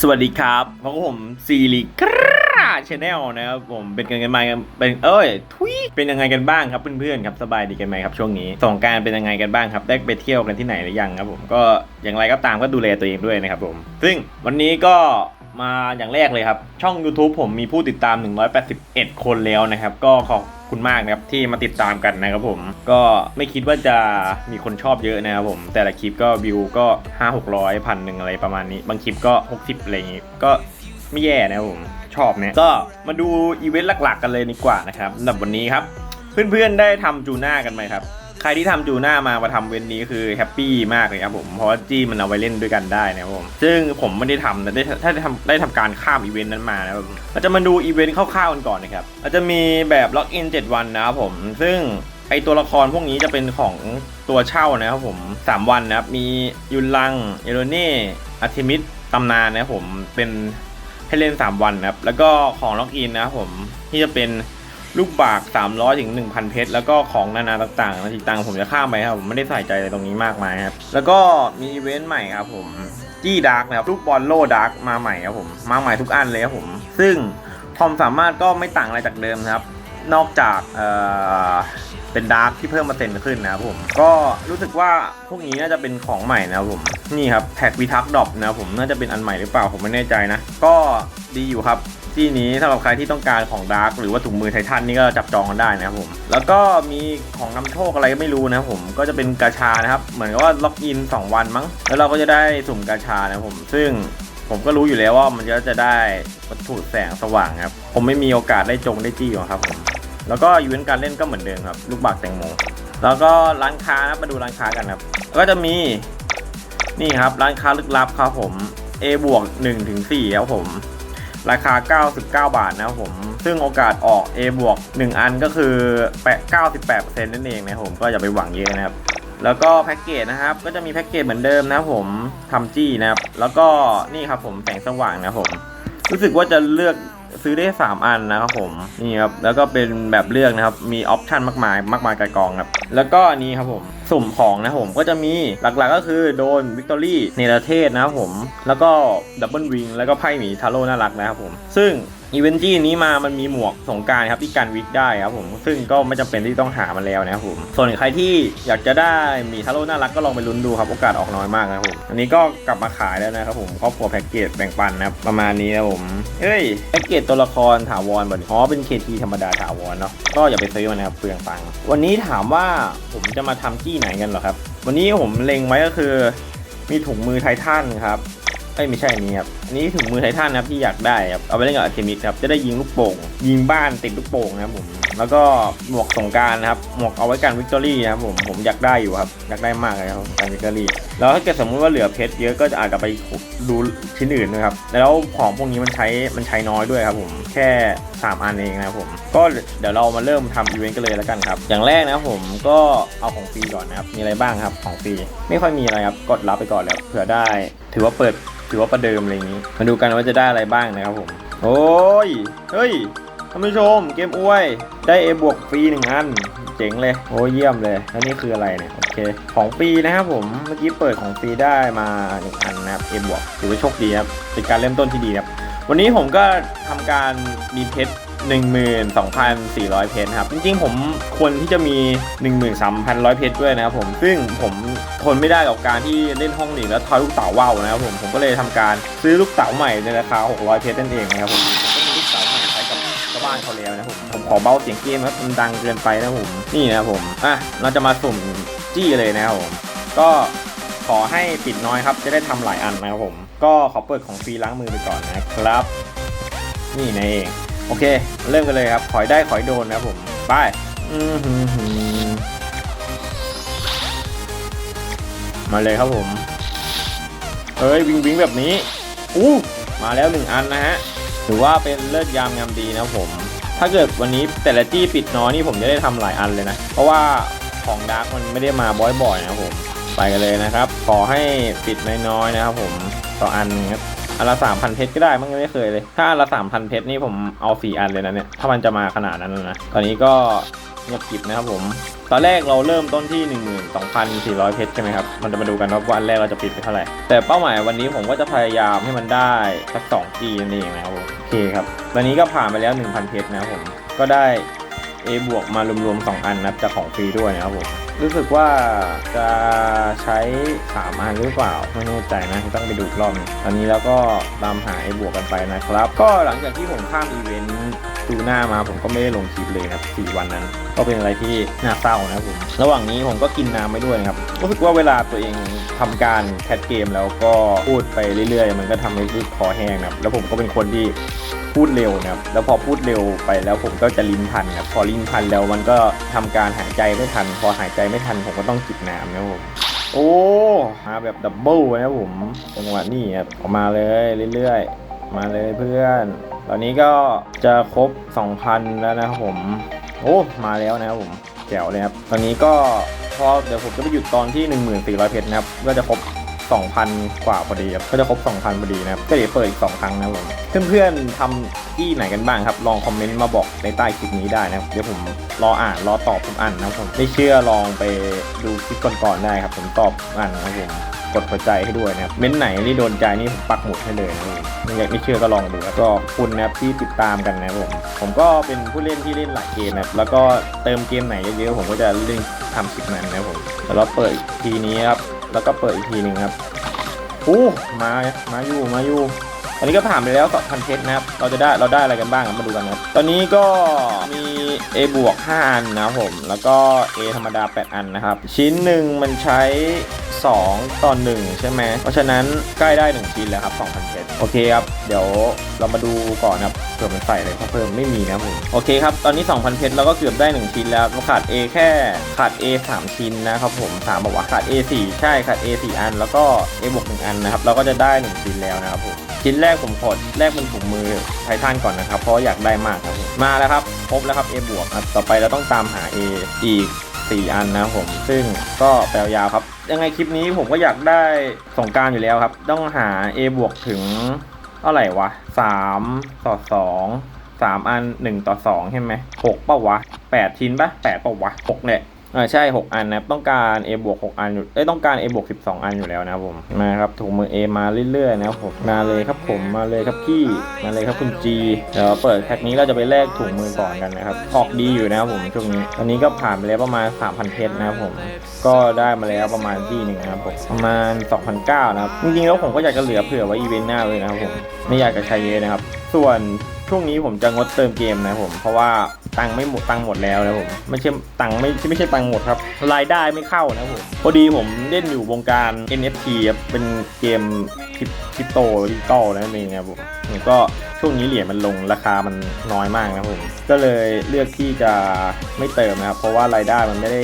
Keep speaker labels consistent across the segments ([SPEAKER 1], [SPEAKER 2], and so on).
[SPEAKER 1] สวัสดีครับพบกับผมซีรีกราชแนลนะครับผมเป็นกันกันมาเป็นเอ้ยทุยเป็นยังไงกันบ้างครับเพื่อนๆครับสบายดีกันไหมครับช่วงนี้สงการเป็นยังไงกันบ้างครับได้ไปเที่ยวกันที่ไหนหรือยังครับผมก็อย่างไรก็ตามก็ดูแลตัวเองด้วยนะครับผม ซึ่งวันนี้ก็มาอย่างแรกเลยครับ ช่อง YouTube ผมมีผู้ติดตาม 181 คนแล้วนะครับ ก็ขอ คุณมากนะครับที่มาติดตามกันนะครับผมก็ไม่คิดว่าจะมีคนชอบเยอะนะครับผม แต่ละคลิปก็วิวก็5 6 0 0พันหนึ่งอะไรประมาณนี้ บางคลิปก็60อะไรอย่างงี้ก็ไม่แย่นะครับผมชอบเนี่ยก็มาดูอีเวนต์หลักๆ กันเลยดีกว่านะครับสำหรับวันนี้ครับ เพื่อนๆได้ทำจูน่ากันไหมครับ ใครที่ทำจูน่ามามาทำเวนนี้คือแฮปปี้มากเลยครับผมเพราะว่าจี้มันเอาไว้เล่นด้วยกันได้นะครับผมซึ่งผมไม่ได้ทำแต่ได้ถ้าได้ทำได้ทำการข้ามอีเวนต์นั้นมานะครับเราจะมาดูอีเวนต์คร่าวๆกันก่อนนะครับเราจะมีแบบล็อกอิน7วันนะครับผมซึ่งไอตัวละครพวกนี้จะเป็นของตัวเช่านะครับผม 3 วันนะครับ มียุนลัง เอโรเน่อาร์ทิมิสตำนานนะครับผมเป็นให้เล่น 3 วันนะครับ แล้วก็ของล็อกอินนะครับผมที่จะเป็น ลูกบาก 300ถึง1,000 เพชร แล้วก็ของนานาต่างๆนาทีตังผมจะข้ามไปครับ ผมไม่ได้ใส่ใจอะไรตรงนี้มากมายครับ แล้วก็มีอีเวนต์ใหม่ครับผม จี้ดาร์กนะครับ ลูกบอลโล่ดาร์กมาใหม่ครับผม มาใหม่ทุกอันเลยครับผม ซึ่งความสามารถก็ไม่ต่างอะไรจากเดิมครับ นอกจากเอ่อเป็นดาร์กที่เพิ่มมาเซ็นขึ้นนะครับผม ก็รู้สึกว่าพวกนี้น่าจะเป็นของใหม่นะครับผม นี่ครับแท็กวิทักดอปนะครับผม น่าจะเป็นอันใหม่หรือเปล่าผมไม่แน่ใจนะ ก็ดีอยู่ครับ ที่นี้สำหรับใครที่ต้องการของดาร์กหรือว่าถุงมือไททันนี่ก็จับจองกันได้นะครับผม แล้วก็มีของนำโชคอะไรก็ไม่รู้นะครับผมก็จะเป็นกาชานะครับ เหมือนกับว่าล็อกอิน 2 วันมั้ง แล้วเราก็จะได้สุ่มกาชานะครับผม ซึ่งผมก็รู้อยู่แล้วว่ามันก็จะได้วัตถุแสงสว่างครับ ผมไม่มีโอกาสได้จงได้จี้หรอกครับผมแล้วก็อีเวนต์การเล่นก็เหมือนเดิมครับ ลูกบากแตงโมแล้วก็ร้านค้านะมาดูร้านค้ากันครับ ก็จะมีนี่ครับร้านค้าลึกลับครับผม A บวก1ถึง4ครับผม ราคา 99 บาทนะครับผม ซึ่งโอกาสออก A บวก1อันก็คือแปะ98%นั่นเองนะครับผมก็อย่าไปหวังเยอะนะครับแล้วก็แพ็กเกจนะครับ ก็จะมีแพ็กเกจเหมือนเดิมนะครับผมทำจี้นะครับ แล้วก็นี่ครับผมแสงสว่างนะครับผม รู้สึกว่าจะเลือก ซื้อได้ 3 อันนะครับผมนี่ครับแล้วก็เป็นแบบเลือกนะครับมีออปชันมากมายมากมายกายกองครับแล้วก็อันนี้ครับผมสุ่มของนะครับผมก็จะมีหลักๆก็คือโดนวิกตอรี่เนรเทศนะครับผมแล้วก็ดับเบิลวิงแล้วก็ไพ่หมีทาโร่น่ารักนะครับผมซึ่ง อีเวนต์จี้นี้มามันมีหมวกสงการครับที่กันวิกได้ครับผมซึ่งก็ไม่จำเป็นที่ต้องหามันแล้วนะครับผมส่วนใครที่อยากจะได้หมีทาโร่น่ารักก็ลองไปลุ้นดูครับโอกาสออกน้อยมากนะครับผมอันนี้ก็กลับมาขายแล้วนะครับผมครอบครัวแพ็กเกจแบ่งปันนะครับประมาณนี้นะผมเอ้ยแพ็กเกจตัวละครถาวรบ่นอ๋อเป็นเคทีธรรมดาถาวรเนาะก็อย่าไปซื้อมันนะครับเปลืองตังค์วันนี้ถามว่าผมจะมาทำจี้ไหนกันเหรอครับ วันนี้ผมเล็งไว้ก็คือ มีถุงมือไททันครับ เอ้ยไม่ใช่นี้ครับอันนี้ถุงมือไททันนะครับที่อยากได้ครับเอาไปเล่นกับอาเคมิสครับจะได้ยิงลูกโป่งยิงบ้านติดลูกโป่งนะครับผม แล้วก็หมวกสงการนะครับ หมวกเอาไว้กันวิกตอรี่นะครับผม ผมอยากได้อยู่ครับ อยากได้มากเลยครับการวิกตอรี่ แล้วถ้าเกิดสมมุติว่าเหลือเพชรเยอะก็จะอาจจะไปดูชิ้นอื่นนะครับ แล้วของพวกนี้มันใช้ มันใช้น้อยด้วยครับผม แค่ 3 อันเองนะครับผม ก็เดี๋ยวเรามาเริ่มทำอีเวนต์กันเลยแล้วกันครับ อย่างแรกนะครับผมก็เอาของฟรีก่อนนะครับ มีอะไรบ้างครับ ของฟรี ไม่ค่อยมีอะไรครับ กดรับไปก่อนแล้วเผื่อได้ ถือว่าเปิด ถือว่าประเดิมอะไรอย่างนี้ มาดูกันว่าจะได้อะไรบ้างนะครับผม โอ้ย เฮ้ย ท่านผู้ชมเกมอ้วย ได้ A บวกฟรีหนึ่งอัน เจ๋งเลย โอ้เยี่ยมเลยแล้วนี่คืออะไรเนี่ยโอเค ของฟรีนะครับผมเมื่อกี้เปิดของฟรีได้มาหนึ่งอันนะครับ A บวกถือว่าโชคดีครับเป็นการเริ่มต้นที่ดีครับ วันนี้ผมก็ทำการมีเพชร12,400 เพชรครับ จริงๆ ผมควรที่จะมี 13,100 เพชรด้วยนะครับผม ซึ่งผมทนไม่ได้กับการที่เล่นห้องหนีแล้วทอยลูกเต๋าว่าวนะครับผม ผมก็เลยทำการซื้อลูกเต๋าใหม่ในราคา 600 เพชรนั่นเองนะครับผมานเขาแล้วนะผมผมขอเบาเสียงเกมครับมันดังเกินไปนะผมนี่นะผมอะเราจะมาสุ่มจี้เลยนะครับผมก็ขอให้ปิดน้อยครับ จะได้ทำหลายอันนะครับผม ก็ขอเปิดของฟรีล้างมือไปก่อนนะครับ นี่นะเอง โอเค เริ่มกันเลยครับขอยได้ขอยโดนนะครับผมไปอื้อหือหือมาเลยครับผมเอ้ยวิงวิงแบบนี้อู้มาแล้วหนึ่งอันนะฮะถือว่าเป็นเลิศยามงามดีนะผม ถ้าเกิดวันนี้แต่ละจี้ปิดน้อยนี่ผมจะได้ทำหลายอันเลยนะ เพราะว่าของดาร์กมันไม่ได้มาบ่อยๆนะครับผมไปกันเลยนะครับ ขอให้ปิดน้อยๆนะครับผมต่ออันครับอันละสามพันเพชรก็ได้มั้งไม่เคยเลย ถ้าอันละสามพันเพชรนี่ผมเอาสี่อันเลยนะเนี่ย ถ้ามันจะมาขนาดนั้นนะ ตอนนี้ก็เงียบกิบนะครับผม ตอนแรกเราเริ่มต้นที่ 12,400 เพชรใช่ไหมครับ มันจะมาดูกันว่าวันแรกเราจะปิดไปเท่าไหร่ แต่เป้าหมายวันนี้ผมก็จะพยายามให้มันได้สัก2ทีนั่นเองนะครับผมโอเคครับวันนี้ก็ผ่านไปแล้ว 1,000 เพชรนะครับผม ก็ได้ A บวกมารวมๆ 2 อันนะครับจากของฟรีด้วยนะครับผม รู้สึกว่าจะใช้3อันหรือเปล่าไม่แน่ใจนะต้องไปดูอีกรอบหนึงตอนนี้แล้วก็ตามหา A บวกกันไปนะครับ ก็หลังจากที่ผมข้ามอีเวนต์ดูหน้ามาผมก็ไม่ได้ลงคลิปเลยครับ4วันนั้น ก็เป็นอะไรที่น่าเศร้านะครับผมระหว่างนี้ผมก็กินน้ำไปด้วยนะครับรู้สึกว่าเวลาตัวเองทำการแคทเกมแล้วก็พูดไปเรื่อยๆ มันก็ทำให้รู้คอแห้งนะครับแล้วผมก็เป็นคนที่ พูดเร็วนะครับ แล้วพอพูดเร็วไปแล้วผมก็จะลิ้นพันครับพอลิ้นพันแล้วมันก็ทำการหายใจไม่ทัน พอหายใจไม่ทันผมก็ต้องจิบน้ำนะผมโอ้มาแบบดับเบิลนะผมจังหวะนี้ครับออกมาเลยเรื่อยๆ มาเลยเพื่อน ตอนนี้ก็จะครบ 2,000 แล้วนะครับผม โอ้มาแล้วนะครับผมแจ๋วเลยครับ ตอนนี้ก็พอเดี๋ยวผมจะไปหยุดตอนที่ 1400 เพชรนะครับ ก็จะครบ 2,000 กว่าพอดีครับก็จะครบ 2,000 พอดีนะครับก็เดี๋ยวเปิดอีก 2 ครั้งนะครับผมเพื่อนๆทำที่ไหนกันบ้างครับ ลองคอมเมนต์มาบอกในใต้คลิปนี้ได้นะครับ เดี๋ยวผมรออ่านรอตอบผมอ่านนะครับผมไม่เชื่อลองไปดูคลิปก่อนๆได้ครับ ผมตอบอ่านนะครับผมกดหัวใจให้ด้วยนะครับ เม้นไหนที่โดนใจนี่ผมปักหมุดให้เลยนะครับผมไม่อยากไม่เชื่อก็ลองดูครับก็ขอบคุณนะครับที่ติดตามกันนะครับผม ผมก็เป็นผู้เล่นที่เล่นหลายเกมนะครับ แล้วก็เติมเกมไหนเยอะๆผมก็จะเล่นทำคลิปนั้นนะครับผมแล้วเราเปิดทีนี้ครับ แล้วก็เปิดอีกทีหนึ่งครับโอ้มา มาอยู่ มาอยู่ อนนี้ก็ผ่านไปแล้ว2,000เพชรนะครับ เราจะได้เราได้อะไรกันบ้างครับมาดูกันครับ ตอนนี้ก็มี A บวก5อันนะครับผม แล้วก็ A ธรรมดา 8 อันนะครับ ชิ้นหนึ่งมันใช้ 2 ต่อ 1 ใช่ไหม เพราะฉะนั้นใกล้ได้ 1 ชิ้นแล้วครับ2,000เพชรโอเคครับ เดี๋ยวเรามาดูก่อนนะครับเผื่อมันใส่อะไรเพิ่มไม่มีนะผม โอเคครับ ตอนนี้ 2,000เพชรเราก็เกือบได้ 1 ชิ้นแล้วเราขาด A แค่ขาด A 3 ชิ้นนะครับผม3บอกว่าขาด A 4ใช่ขาด A 4 อัน แล้วก็ A บวก1อันนะครับ เราก็จะได้ 1 ชิ้นแล้วนะครับผม ชิ้นแรกกผมขอแรกเป็นถุงมือไททันก่อนนะครับ เพราะอยากได้มากครับผมมาแล้วครับครบแล้วครับ A บวกครับต่อไปเราต้องตามหา A อีก 4 อันนะครับผม ซึ่งก็แปลยาวครับ ยังไงคลิปนี้ผมก็อยากได้สงกรารอยู่แล้วครับ ต้องหา A บวกถึงเท่าไหร่วะ 3 ต่อ 2 3 อัน 1 ต่อ 2 ใช่ไหม6ป่าวะ 8 ชิ้นปะ8ป่าวะ6เนี่ย อ่าใช่6อันนะครับต้องการ A บวก6อันอยู่เอ้ยต้องการ A บวก12อันอยู่แล้วนะครับผมมาครับถุงมือ A มาเรื่อยๆนะครับผมมาเลยครับผมมาเลยครับพี่มาเลยครับคุณ G เดี๋ยวเปิดแพ็คนี้เราจะไปแลกถุงมือก่อนกันนะครับออกดีอยู่นะครับผมช่วงนี้ตอนนี้ก็ผ่านไปแล้วประมาณ3,000เพชรนะครับผมก็ได้มาแล้วประมาณที่หนึ่งนะครับผมประมาณ2,900นะครับจริงๆแล้วผมก็อยากจะเหลือเผื่อไว้อีเวนต์หน้าเลยนะครับผมไม่อยากจะใช้เยอะนะครับ ส่วน ช่วงนี้ผมจะงดเติมเกมนะผม เพราะว่าตังไม่หมดตังหมดแล้วนะผมไม่ใช่ตังไม่ไม่ใช่ตังหมดครับรายได้ไม่เข้านะผมพอดีผมเล่นอยู่วงการ NFT ครับเป็นเกมคริปคริปโตดิจิตอลนั่นเองครับผมก็ช่วงนี้เหรียญมันลงราคามันน้อยมากนะผมก็เลยเลือกที่จะไม่เติมนะครับเพราะว่ารายได้มันไม่ได้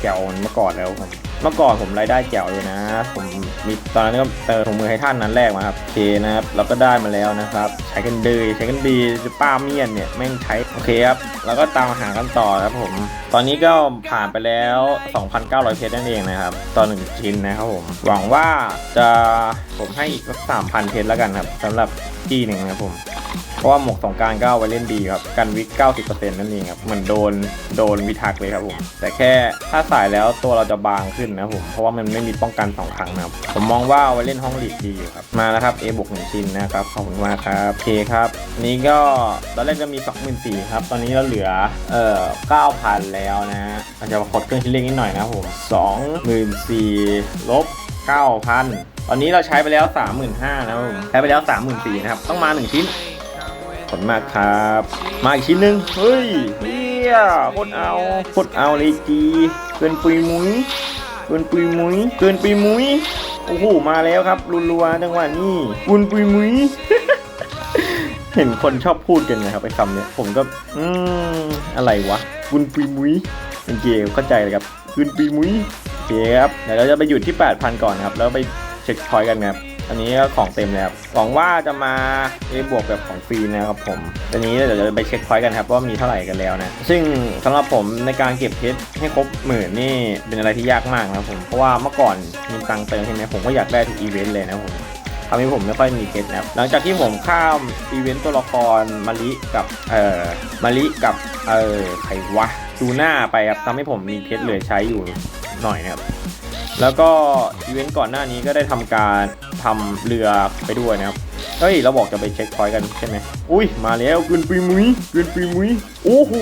[SPEAKER 1] แจ๋วเหมือนเมื่อก่อนแล้วผม เมื่อก่อนผมรายได้แจ๋วอยู่นะ ผมมีตอนนั้นก็เติมถุงมือให้ท่านนั้นแรกมาครับโอเคนะครับ เราก็ได้มาแล้วนะครับ ใช้กันดีใช้กันดีป้าเมียนเนี่ยแม่งใช้โอเคครับ แล้วก็ตามหากันต่อครับผม ตอนนี้ก็ผ่านไปแล้ว 2,900 เพชรนั่นเองนะครับต่อหนึ่งชิ้นนะครับผม หวังว่าจะผมให้อีกสัก3,000 เพชรแล้วกันครับสำหรับที่หนึ่งนะครับผม เพราะว่าหมวกสองการก็เอาไว้เล่นดีครับ กันวิก 90%นั่นเองครับ เหมือนโดนโดนวิทักเลยครับผม แต่แค่ถ้าใส่แล้วตัวเราจะบางขึ้นนะครับผม เพราะว่ามันไม่มีป้องกัน 2 ครั้งนะครับ ผมมองว่าเอาไว้เล่นห้องลีกดีอยู่ครับ มาแล้วครับ A บวกหนึ่งชิ้นนะครับ ขอบคุณมากครับเคครับ นี้ก็ตอนแรกจะมี 24,000ครับ ตอนนี้เราเหลือเอ่อ9,000แล้วนะอาจจะกดเครื่องคิดเลขนิดหน่อยนะผม24,000ลบ9,000 ตอนนี้เราใช้ไปแล้ว 35,000นะครับผมใช้ไปแล้ว 34,000นะครับ ต้องมา 1 ชิ้นขอบคุณมากครับ มาอีกชิ้นหนึ่งเฮ้ยเฮียโคตรเอาโคตรเอาเลยจีเกินปุยมุ้ยเกินปุยมุ้ยเกินปุยมุ้ยโอ้โหมาแล้วครับรัวๆจังหวะนี้กุนปุยมุ้ย เห็นคนชอบพูดกันนะครับไอ้คำเนี้ยผมก็ อืมอะไรวะกุนปุยมุ้ยเป็นเกเข้าใจเลยครับกุนปุยมุ้ยโอเคครับเดี๋ยวเราจะไปหยุดที่ 8,000 ก่อนครับ แล้วไปเช็คพอยต์กันครับอันนี้ก็ของเต็มแล้วครับหวังว่าจะมา A บวกแบบของฟรีนะครับผมตอนนี้เดี๋ยวจะไปเช็คพอยต์กันครับว่ามีเท่าไหร่กันแล้วนะ ซึ่งสำหรับผมในการเก็บเพชรให้ครบหมื่นนี่เป็นอะไรที่ยากมากนะครับผม เพราะว่าเมื่อก่อนมีตังเติมใช่ไหมผมก็อยากได้ทุกอีเวนต์เลยนะผม ทำให้ผมไม่ค่อยมีเพชรนะครับหลังจากที่ผมข้ามอีเวนต์ตัวละครมาริกับเอ่อมาริกับเอ่อใครวะจูน่าไปครับทำให้ผมมีเพชรเหลือใช้อยู่หน่อยนะครับแล้วก็อีเวนต์ก่อนหน้านี้ก็ได้ทำการทำเรือไปด้วยนะครับ เฮ้ย เราบอกจะไปเช็คพอยต์กันใช่ไหมอุ้ย มาแล้วเกินปีมุ้ยเกินปีมุ้ย โอ้โห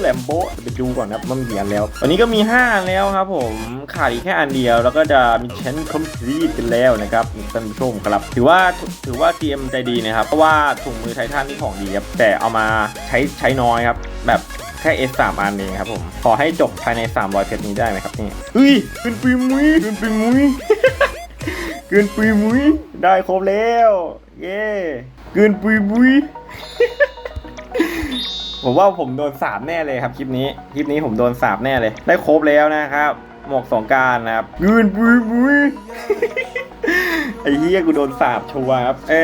[SPEAKER 1] แหลมโบะไปดูก่อนนะครับว่ามีกี่อันแล้ว ตอนนี้ก็มี5อันแล้วครับผม ขาดอีกแค่อันเดียว แล้วก็จะมีชั้นคอมพลีทกันแล้วนะครับท่านผู้ชมครับ ถือว่าถือว่า GM ใจดีนะครับ เพราะว่าถุงมือไททันนี่ของดีครับ แต่เอามาใช้ใช้น้อยครับ แบบแค่ S 3 อันเองครับผม ขอให้จบภายใน 300เพชรนี้ได้ไหมครับนี่เฮ้ยเกินปีมุ้ยเกินปีมุ้ยเกินปุยมุ้ยได้ครบแล้ว เย้เกินปุยมุ้ยผมว่าผมโดนสาบแน่เลยครับคลิปนี้ คลิปนี้ผมโดนสาบแน่เลย ได้ครบแล้วนะครับ หมวกสองการนะครับเกินปุยมุ้ยไอ้เหี้ยกูโดนสาบชัวร์ครับ เอ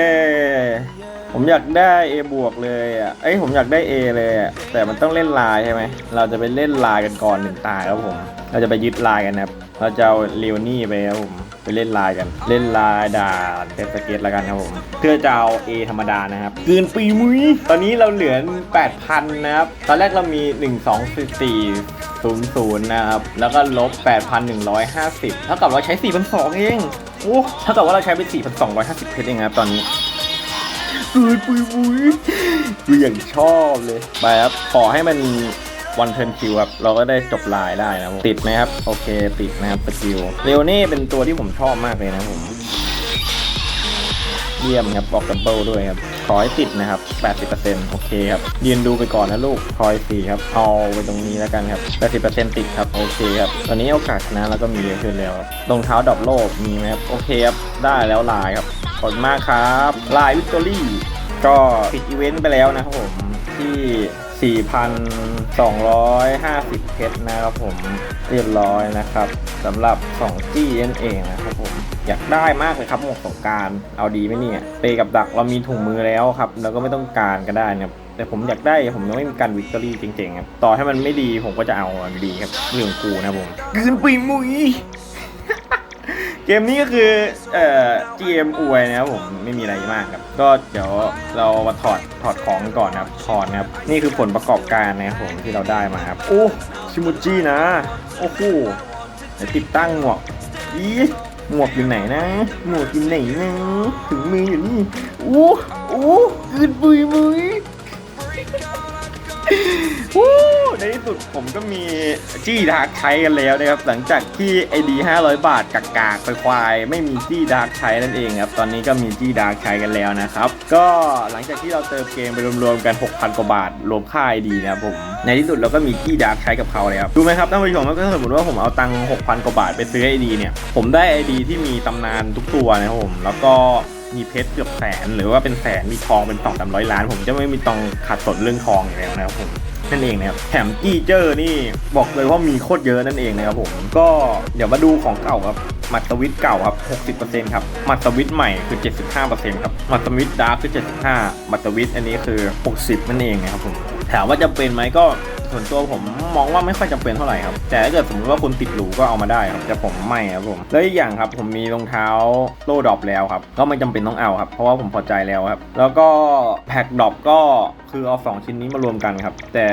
[SPEAKER 1] ผมอยากได้ A บวกเลยอะ เอ้ยผมอยากได้ A เลยอะ แต่มันต้องเล่นลายใช่ไหม เราจะไปเล่นลายกันก่อนหนึ่งตายครับผม เราจะไปยึดลายกันนะครับ เราจะเอาเลวนี่ไปครับผม ไปเล่นลายกัน เล่นลายด่าเทสเกตแล้วกันครับผมเพื่อจะเอา A ธรรมดานะครับเกินปีมุ้ยตอนนี้เราเหลือ 8,000 นะครับ ตอนแรกเรามี 1 2 4 0 0 นะครับ แล้วก็ลบ 8,150 เท่ากับเราใช้ 4,200 เองโอ้เท่ากับว่าเราใช้ไป 4,250 เพชรเองครับตอนนี้ปืนปุยปุยกูอย่างชอบเลย ไปครับ ขอให้มัน วันเทิร์นคิวครับ เราก็ได้จบลายได้นะผมติดไหมครับ โอเคติดนะครับสกิลเรโอนี่เป็นตัวที่ผมชอบมากเลยนะผมเยี่ยมครับบอกดับเบิลด้วยครับขอให้ติดนะครับ 80%โอเคครับ ยืนดูไปก่อนนะลูกคอยสี่ครับ เอาไปตรงนี้แล้วกันครับ 80%ติดครับ โอเคครับ ตอนนี้โอกาสชนะแล้วก็มีเยอะขึ้นแล้วรองเท้าดรอปโลกมีไหมครับ โอเคครับ ได้แล้วลายครับ ขอบคุณมากครับ ลายวิกตอรี่ ก็ปิดอีเวนต์ไปแล้วนะครับผมที่ 4,250 เพชรนะครับผมเรียบร้อยนะครับสำหรับ2จี้นั่นเองนะครับผมอยากได้มากเลยครับหมวกสงการเอาดีไหมเนี่ยเปกับดักเรามีถุงมือแล้วครับเราก็ไม่ต้องการก็ได้นะครับแต่ผมอยากได้ผมยังไม่มีการวิกตอรี่จริงๆครับต่อให้มันไม่ดีผมก็จะเอาอันดีครับเรื่องกูนะผมกืนปีมุย เกมนี้ก็คือเอ่อ GM อวยนะครับผมไม่มีอะไรมากครับ ก็เดี๋ยวเรามาถอดถอดของก่อนนะครับถอดนะครับนี่คือผลประกอบการนะครับผมที่เราได้มาครับโอ้ชิมูจินะโอ้โหเดี๋ยวติดตั้งหมวกอีหมวกอยู่ไหนนะหมวกอยู่ไหนนะถึงมืออยู่นี่โอ้โอ้กึนปุยมุย วู้ในที่สุดผมก็มีจี้ดาร์กใช้กันแล้วนะครับ หลังจากที่ไอดี500 บาทกากากๆไปควายไม่มีจี้ดาร์กใช้นั่นเองครับ ตอนนี้ก็มีจี้ดาร์กใช้กันแล้วนะครับ ก็หลังจากที่เราเติมเกมไปรวมๆกัน 6,000 กว่าบาท รวมค่าไอดีนะครับผม ในที่สุดเราก็มีจี้ดาร์กใช้กับเขาเลยครับดูไหมครับท่านผู้ชมก็สมมติว่าผมเอาตังค์6,000 กว่าบาทไปซื้อไอดีเนี่ย ผมได้ไอดีที่มีตำนานทุกตัวนะครับผม แล้วก็ มีเพชรเกือบแสนหรือว่าเป็นแสนมีทองเป็นสองสามร้อยล้าน ผมจะไม่มีต้องขัดสนเรื่องทองอยู่แล้วนะครับผมนั่นเองนะครับแถมจี้เจอร์นี่บอกเลยว่ามีโคตรเยอะนั่นเองนะครับผมก็เดี๋ยวมาดูของเก่าครับมัดสวิตเก่าครับ 60%ครับมัดสวิตใหม่คือ 75%ครับมัดสวิตดาร์กคือ 75มัดสวิตอันนี้คือ 60 นั่นเองนะครับผมถามว่าจะเป็นไหมก็ ส่วนตัวผมมองว่าไม่ค่อยจำเป็นเท่าไหร่ครับ แต่ถ้าเกิดสมมติว่าคุณติดหรูก็เอามาได้ครับแต่ผมไม่ครับผมแล้วอีกอย่างครับ ผมมีรองเท้าโล่ดรอปแล้วครับ ก็ไม่จำเป็นต้องเอาครับ เพราะว่าผมพอใจแล้วครับ แล้วก็แพ็คดรอปก็คือเอาสองชิ้นนี้มารวมกันครับ แต่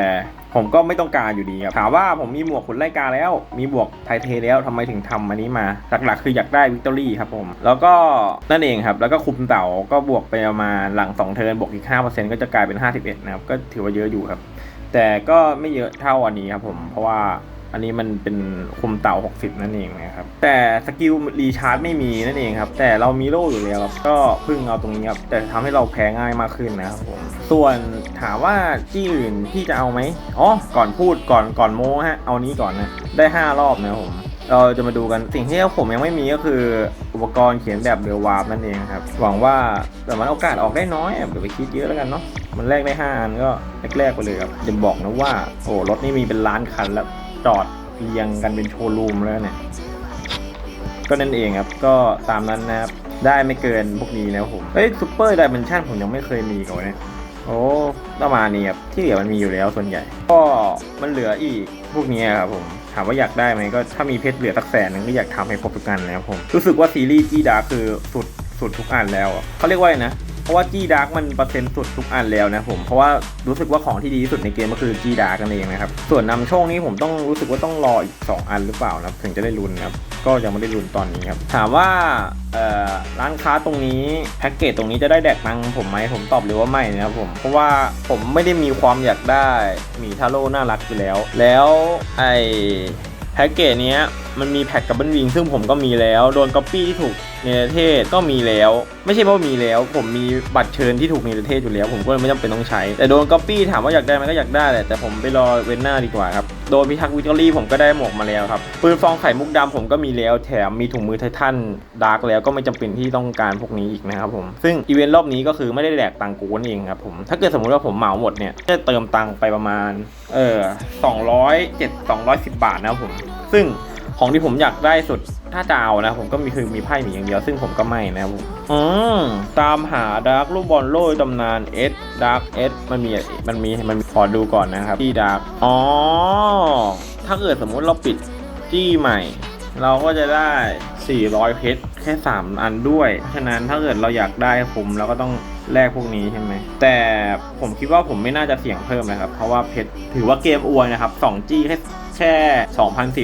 [SPEAKER 1] ผมก็ไม่ต้องการอยู่ดีครับถามว่าผมมีหมวกขุนไล่กาแล้ว มีบวกไทเทแล้วทำไมถึงทำอันนี้มา หลักๆคืออยากได้วิกตอรี่ครับผม แล้วก็นั่นเองครับ แล้วก็คุมเต่าก็บวกไปประมาณหลังสองเทิร์นบวกอีก 5%ก็จะกลายเป็น 51 นะครับ ก็ถือว่าเยอะอยู่ครับ แต่ก็ไม่เยอะเท่าอันนี้ครับผมเพราะว่าอันนี้มันเป็นคุมเต่า 60 นั่นเองนะครับ แต่สกิลรีชาร์จไม่มีนั่นเองครับ แต่เรามีโล่อยู่แล้วครับก็พึ่งเอาตรงนี้ครับ แต่ทำให้เราแพ้ง่ายมากขึ้นนะครับผม ส่วนถามว่าที่อื่นที่จะเอาไหมอ๋อ ก่อนพูดก่อนก่อนโม้ฮะ เอานี้ก่อนนะ ได้ 5 รอบนะครับผม เราจะมาดูกันสิ่งที่ผมยังไม่มีก็คืออุปกรณ์เขียนแบบเรือวาร์ปนั่นเองครับหวังว่าแต่มันโอกาสออกได้น้อยอย่าไปคิดเยอะแล้วกันเนาะมันแรกได้5อันก็แรกๆไปเลยครับจะบอกนะว่า โอ้รถนี่มีเป็นล้านคันแล้วจอดเรียงกันเป็นโชว์รูมแล้วเนี่ยก็นั่นเองครับก็ตามนั้นนะครับได้ไม่เกินพวกนี้นะครับผมเฮ้ยซูเปอร์ดิเมนชั่นผมยังไม่เคยมีก่อนเนี่ยโอ้ประมาณนี้ครับที่เหลือมันมีอยู่แล้วส่วนใหญ่ ก็มันเหลืออีกพวกนี้ครับผม ถามว่าอยากได้ไหมก็ถ้ามีเพชรเหลือสักแสนหนึงก็อยากทำให้ครบทุกอันแล้วผม รู้สึกว่าซีรีส์จีดาร์คือสุดสุดทุกอันแล้วเขาเรียกว่าไงนะเพราะว่าจีดาร์กมันเปอร์เซ็นต์สุดทุกอันแล้วนะผม เพราะว่ารู้สึกว่าของที่ดีที่สุดในเกมก็คือจีดาร์กันเองนะครับ ส่วนนำโชคนี้ผมต้องรู้สึกว่าต้องรออีก 2 อันหรือเปล่านับถึงจะได้ลุ้นครับ ก็ยังไม่ได้ลุ้นตอนนี้ครับ ถามว่าร้านค้าตรงนี้แพ็กเกจตรงนี้จะได้แดกตังผมไหมผมตอบเลยว่าไม่นะครับผมเพราะว่าผมไม่ได้มีความอยากได้มีทาโร่น่ารักอยู่แล้ว แล้วไอแพ็กเกจเนี้ยมันมีแพ็กกับเบิลวิงซึ่งผมก็มีแล้ว โดนก๊อปปี้ที่ถูกเนรเทศก็มีแล้ว ไม่ใช่เพราะมีแล้ว ผมมีบัตรเชิญที่ถูกเนรเทศอยู่แล้ว ผมก็เลยไม่จำเป็นต้องใช้ แต่โดนก๊อปปี้ถามว่าอยากได้ไหมก็อยากได้แหละแต่ผมไปรอเวนหน้าดีกว่าครับ โดนพิทักษ์วิตอรี่ผมก็ได้หมวกมาแล้วครับปืนฟองไข่มุกดำผมก็มีแล้ว แถมมีถุงมือไททันดาร์กแล้วก็ไม่จำเป็นที่ต้องการพวกนี้อีกนะครับผมซึ่งอีเวนต์รอบนี้ก็คือไม่ได้แดกตังกูนั่นเองครับผมถ้าเกิดสมมติว่าผมเหมาหมดเนี่ยจะเติมตังไปประมาณเออสองร้อยเจ็ดสองร้อยสิบบาทนะครับผมซึ่ง ของที่ผมอยากได้สุดถ้าจะเอานะ ผมก็มีคือมีไพ่หมีอย่างเดียวซึ่งผมก็ไม่นะครับผมอืมตามหาดาร์กลูกบอลโล่ตำนานเอสดาร์กเอสมันมีมันมีมันมีขอดูก่อนนะครับที่ดาร์กอ๋อถ้าเกิดสมมุติเราปิดจี้ใหม่ เราก็จะได้ 400 เพชรแค่ 3 อันด้วยฉะนั้นถ้าเกิดเราอยากได้คุ้มเราก็ต้องแลกพวกนี้ใช่ไหม แต่ผมคิดว่าผมไม่น่าจะเสี่ยงเพิ่มนะครับ เพราะว่าเพชรถือว่าเกมอวยนะครับ 2 จี้แค่ แค่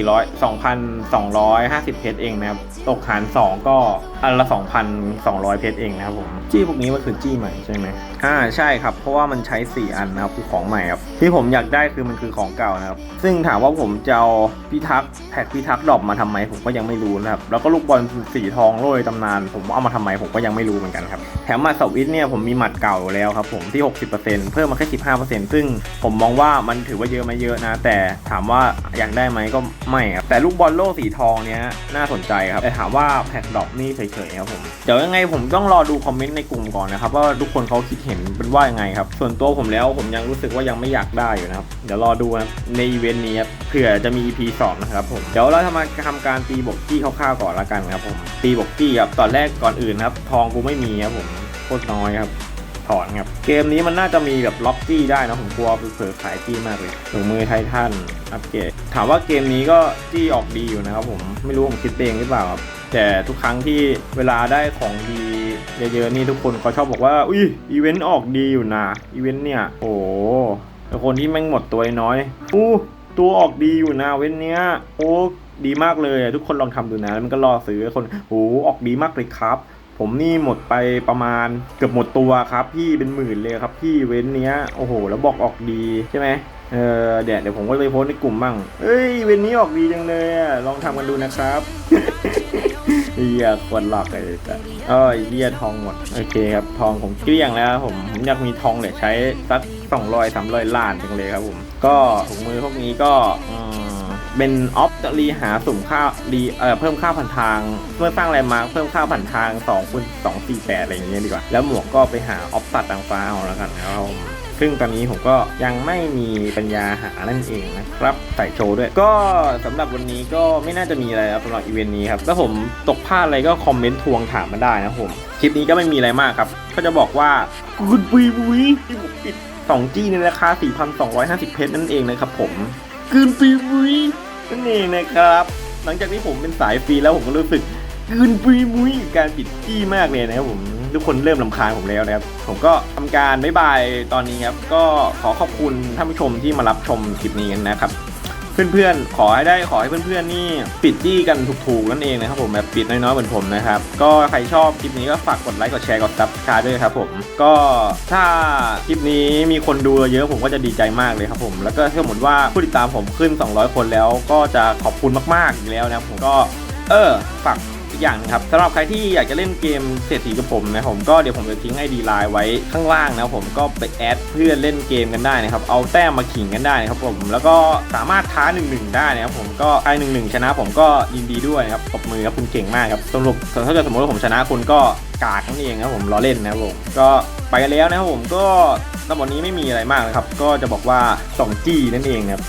[SPEAKER 1] 2,400 2,250 เพชรเองนะครับ ตกหาร 2 ก็อันละ 2,200 เพชรเองนะครับผม จี้พวกนี้มันคือจี้ใหม่ใช่ไหมอ่าใช่ครับ เพราะว่ามันใช้ 4 อันนะครับ คือของใหม่ครับ ที่ผมอยากได้คือมันคือของเก่านะครับ ซึ่งถามว่าผมจะเอาพิทักษ์แพ็กพิทักษ์ดรอปมาทำไมผมก็ยังไม่รู้นะครับ แล้วก็ลูกบอลสีทองโรยตำนาน ผมเอามาทำไมผมก็ยังไม่รู้เหมือนกันครับ แถมหมัดสวิตเนี่ยผมมีหมัดเก่าอยู่แล้วครับผมที่ 60%เพิ่มมาแค่ 15%ซึ่งผมมองว่ามันถือว่าเยอะไหมาเยอะนะ แต่ถามว่าอยากได้ไหมก็ไม่ครับแต่ลูกบอลโล่สีทองเนี้ยน่าสนใจครับแต่ถามว่าแพ็กดอปนี่เฉยๆครับผมเดี๋ยวยังไงผมต้องรอดูคอมเมนต์ในกลุ่มก่อนนะครับว่าทุกคนเขาคิดเห็นเป็นว่ายังไงครับส่วนตัวผมแล้วผมยังรู้สึกว่ายังไม่อยากได้อยู่นะครับเดี๋ยวรอดูนะครับในอีเวนต์นี้ครับเผื่อจะมี EP 2นะครับผมเดี๋ยวเราทำมาทำการตีบกกี้คร่าวๆก่อนละกันครับผมตีบกกี้ครับตอนแรกก่อนอื่นครับทองกูไม่มีครับผมโคตรน้อยครับ ถอนครับ เกมนี้มันน่าจะมีแบบล็อกจี้ได้นะผมกลัวไปเผลอขายจี้มากเลยถุงมือไททันอัปเกรดถามว่าเกมนี้ก็จี้ออกดีอยู่นะครับผมไม่รู้ผมคิดเองหรือเปล่าครับแต่ทุกครั้งที่เวลาได้ของดีเยอะๆนี่ทุกคนเขาชอบบอกว่าอุ้ยอีเวนต์ออกดีอยู่นะอีเวนต์เนี่ยโอ้คนที่แม่งหมดตัวน้อยอู้ตัวออกดีอยู่นะเว้นเนี้ยโอ้ดีมากเลยทุกคนลองทำดูนะแล้วมันก็รอซื้อคนโอ้ออกดีมากเลยครับ ผมนี่หมดไปประมาณเกือบหมดตัวครับ พี่เป็นหมื่นเลยครับพี่เว้นเนี้ยโอ้โห แล้วบอกออกดีใช่ไหมเออเดี๋ยวเดี๋ยวผมก็ไปโพสในกลุ่มบ้างเอ้ยเว้นนี้ออกดีจังเลยอะลองทำกันดูนะครับเฮียควรหลอกเลยจ้ะเอ้ยเฮียทองหมด โอเคครับ ทองผมเกลี้ยงแล้วผมผมอยากมีทองเลือใช้สักสองร้อยสามร้อยล้านจังเลยครับผม ก็ถุงมือพวกนี้ก็อืม เป็นออฟจะรีหาสุ่มค่ารีเอ่อเพิ่มค่าผ่านทาง เมื่อสร้างแลนด์มาร์คเพิ่มค่าผ่านทาง2คูณ2 4 8อะไรอย่างเงี้ยดีกว่า แล้วหมวกก็ไปหาออฟตัดต่างฟ้าเอาแล้วกันนะครับผมซึ่งตอนนี้ผมก็ยังไม่มีปัญญาหานั่นเองนะครับใส่โชว์ด้วย ก็สำหรับวันนี้ก็ไม่น่าจะมีอะไรสำหรับอีเวนต์นี้ครับถ้าผมตกพลาดอะไรก็คอมเมนต์ทวงถามมาได้นะครับผม คลิปนี้ก็ไม่มีอะไรมากครับก็จะบอกว่าคุณปุยปุยที่ผมปิด 2G ในราคา 4,250 เพชรนั่นเองนะครับผมกืนปีมุ นั่นเองนะครับ หลังจากที่ผมเป็นสายฟรีแล้วผมก็รู้สึกกืนปีมุยกับการปิดจี้มากเลยนะครับผมทุกคนเริ่มลำคาญผมแล้วนะครับ ผมก็ทำการบ๊ายบายตอนนี้ครับ ก็ขอขอบคุณท่านผู้ชมที่มารับชมคลิปนี้กันนะครับ เพื่อนๆ ขอให้ได้ขอให้เพื่อนๆนี่ปิดดี้กันถูกๆนั่นเองนะครับผมแบบปิดน้อยๆเหมือนผมนะครับก็ใครชอบคลิปนี้ก็ฝากกดไลค์กดแชร์กดซับสไครต์ด้วยครับผมก็ถ้าคลิปนี้มีคนดูเยอะผมก็จะดีใจมากเลยครับผม แล้วก็ถ้าสมมติว่าผู้ติดตามผมขึ้น 200 คนแล้วก็จะขอบคุณมากๆอีกแล้วนะครับผมก็เออฝาก กอย่างนึงครับสำหรับใครที่อยากจะเล่นเกมเศรษฐีกับผมนะผมก็เดี๋ยวผมจะทิ้งไอดีไลน์ไว้ข้างล่างนะผมก็ไปแอดเพื่อนเล่นเกมกันได้นะครับเอาแต้มมาขิงกันได้นะครับผมแล้วก็สามารถท้า1นึได้นะครับผมก็ไอหนึ่งหนึ่งชนะผมก็ยินดีด้วยนะครับปรบมือครับคุณเก่งมากครับสรุปถ้าเกิดสมมติว่าผมชนะคุณก็กากนั่นเองนะครับผมล้อเล่นนะครับผมก็ไปกันแล้วนะครับผมก็สำหรับนนี้ไม่มีอะไรมากนะครับ ก็จะบอกว่า 2G นั่นเองครับ